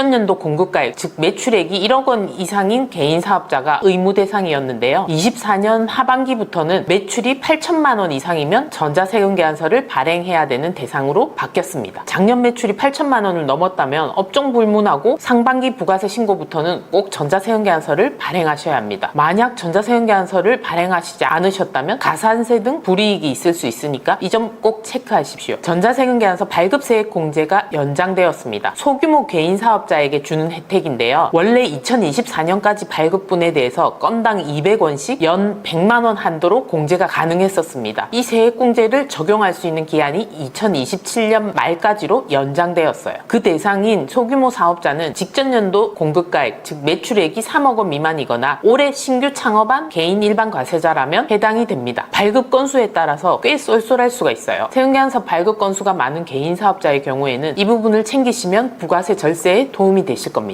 직전 연도 공급가액, 즉 매출액이 1억 원 이상인 개인 사업자가 의무 대상이었는데요. 24년 하반기부터는 매출이 8천만 원 이상이면 전자세금 계산서를 발행해야 되는 대상으로 바뀌었습니다. 작년 매출이 8천만 원을 넘었다면 업종 불문하고 상반기 부가세 신고부터는 꼭 전자세금 계산서를 발행하셔야 합니다. 만약 전자세금 계산서를 발행하시지 않으셨다면 가산세 등 불이익이 있을 수 있으니까 이 점 꼭 체크하십시오. 전자세금 계산서 발급세액 공제가 연장되었습니다. 소규모 개인 사업자 에게 주는 혜택인데요. 원래 2024년까지 발급분에 대해서 건당 200원씩 연 100만 원 한도로 공제가 가능했었습니다. 이 세액 공제를 적용할 수 있는 기한이 2027년 말까지로 연장되었어요. 그 대상인 소규모 사업자는 직전 연도 공급가액, 즉 매출액이 3억 원 미만이거나 올해 신규 창업한 개인 일반 과세자라면 해당이 됩니다. 발급 건수에 따라서 꽤 쏠쏠할 수가 있어요. 세금계산서 발급 건수가 많은 개인 사업자의 경우에는 이 부분을 챙기시면 부가세 절세에 도움이 되실 겁니다.